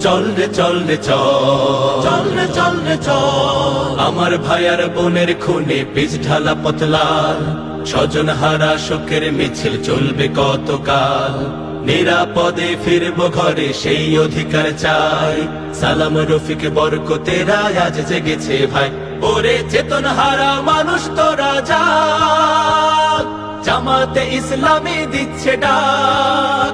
চল রে চল রে চল। রে চল রে চল। আমার ভাইয়ার বোনের খুনে পিছ ঢালা পতলাল। স্বজন হারা শোকের মিছিল চলবে কতকাল? নিরাপদে ফিরব ঘরে সেই অধিকার চাই। সালাম রফিক বরকতেরা আজ জেগেছে ভাই। ওরে চেতন হারা মানুষ তো রাজা। জামাতে ইসলামে দিচ্ছে ডাক।